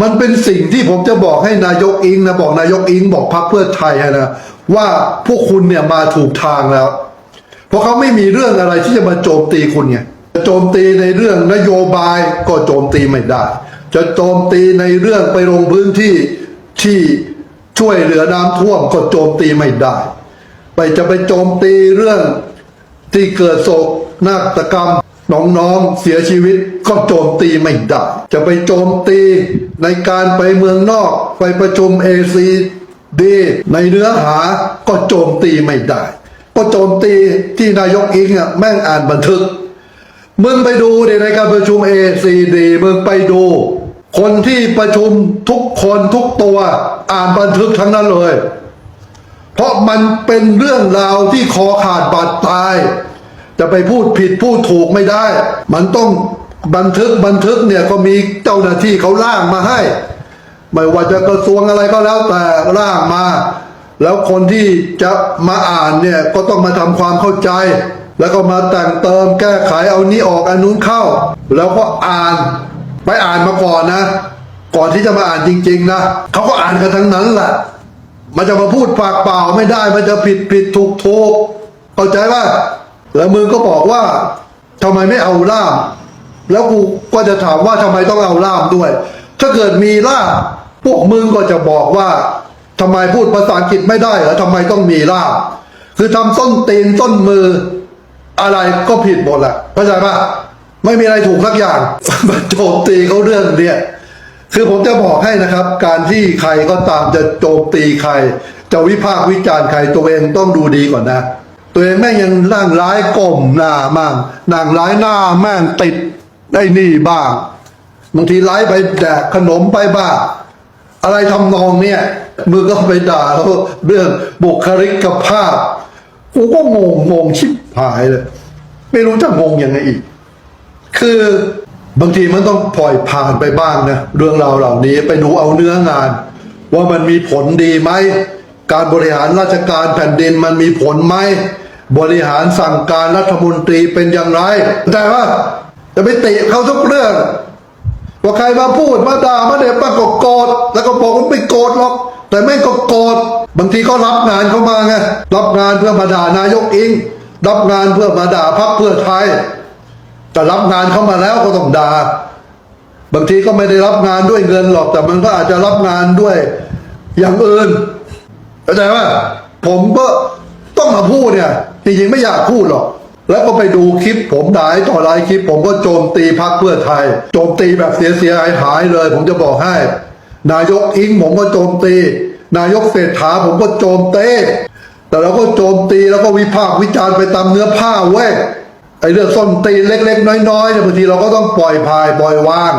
มันเป็นสิ่งที่ผมจะบอกให้นายกอิงนะบอกนายกอิงบอกพรรคเพื่อไทยนะว่าพวกคุณเนี่ยมาถูกทางแล้ว เพราะเขาไม่มีเรื่องอะไรที่จะมาโจมตีคุณไงจะโจมตีในเรื่องนโยบายก็โจมตีไม่ได้ จะโจมตีในเรื่องไปลงพื้นที่ที่ช่วยเหลือน้ำท่วมก็โจมตีไม่ได้ ไปจะไปโจมตีเรื่องที่เกิดโศกนาฏกรรม น้องๆเสียชีวิตก็โจมตีไม่ได้ จะไปโจมตีในการไปเมืองนอก ไปประชุมเอซีดีในเนื้อหาก็โจมตีไม่ได้ ก็โจมตีที่นายกอิงอะแม่งอ่านบันทึก มึงไปดูดิในการประชุม ACD มึงไปดู คนที่ประชุมทุกคนทุกตัวอ่านบันทึกทั้งนั้นเลย เพราะมันเป็นเรื่องราวที่คอขาดบาดตาย จะไปพูดผิดพูดถูกไม่ได้ มันต้องบันทึกบันทึกเนี่ยก็มีเจ้าหน้าที่เขาล่างมาให้ ไม่ว่าจะกระทรวงอะไรก็แล้วแต่ร่างมา แล้วคนที่จะมาอ่านเนี่ยก็ต้องมาทำความเข้าใจ แล้วก็มาแต่งเติมแก้ไขเอานี้ออกอันนู้นเข้า แล้วก็อ่านไปอ่านมาก่อนนะ ก่อนที่จะมาอ่านจริง ๆนะเขาก็อ่านกันทั้งนั้นแหละมันจะมาพูดปากเปล่าไม่ได้มันจะผิดผิดถูกถูกเข้าใจป่ะ แล้วมึงก็บอกว่าทำไมไม่เอาล่าม แล้วกูก็จะถามว่าทำไมต้องเอาล่ามด้วย ถ้าเกิดมีล่ามพวกมึงก็จะบอกว่าทำไมพูดภาษาอังกฤษไม่ได้เหรอทำไมต้องมีล่าม คือทำส้นตีนส้นมือ อะไรก็ผิดหมดแหละเข้าใจปะไม่มีอะไรถูกสักอย่างมาโจมตีเขาเรื่องเนี้ยคือผมจะบอกให้นะครับ การที่ใครก็ตามจะโจมตีใคร จะวิพากษ์วิจารณ์ใครตัวเองต้องดูดีก่อนนะ ตัวเองแม่งยังนั่งร้ายก้มหน้ามั่งนั่งร้ายหน้าแม่งติดไอ้นี่บ้างบางทีไล่ไปแดกขนมไปบ้างอะไรทำนองเนี่ยมือก็ไปด่าเขาเรื่องบุคลิกภาพกูก็งงงงชิบหายเลย ไม่รู้จะงงยังไงอีก คือบางทีมันต้องปล่อยผ่านไปบ้างนะเรื่องราวเหล่านี้ไปดูเอาเนื้องาน ว่ามันมีผลดีไหมการบริหารราชการแผ่นดินมันมีผลไหม บริหารสั่งการรัฐมนตรีเป็นอย่างไรแต่ว่าจะไปติเขาทุกเรื่องว่าใครมาพูดมาด่ามาเด็บมาก็โกรธแล้วก็บอกว่าไม่โกรธหรอกแต่ไม่ก็โกรธบางทีก็รับงานเข้ามาไงรับงานเพื่อมาด่านายกอิงรับงานเพื่อมาด่าพรรคเพื่อไทยแต่รับงานเข้ามาแล้วก็ต้องด่าบางทีก็ไม่ได้รับงานด้วยเงินหรอกแต่มันก็อาจจะรับงานด้วยอย่างอื่นเข้าใจว่าผมก็ ต้องมาพูดเนี่ยจริงๆไม่อยากพูดหรอก แล้วก็ไปดูคลิปผมด่าไอ้ต่อไลายคลิป ผมก็โจมตีพรรคเพื่อไทย โจมตีแบบเสียเสียหายหายเลย ผมจะบอกให้ นายกอิงผมก็โจมตี นายกเศรษฐาผมก็โจมเตีแต่เราก็โจมตีแล้วก็วิพากษ์วิจารณ์ไปตามเนื้อผ้าเว้ยไอ้เรื่องส้นตีนเล็ก ๆ น้อยๆเนี่ยบางทีเราก็ต้องปล่อยพายปล่อยวาง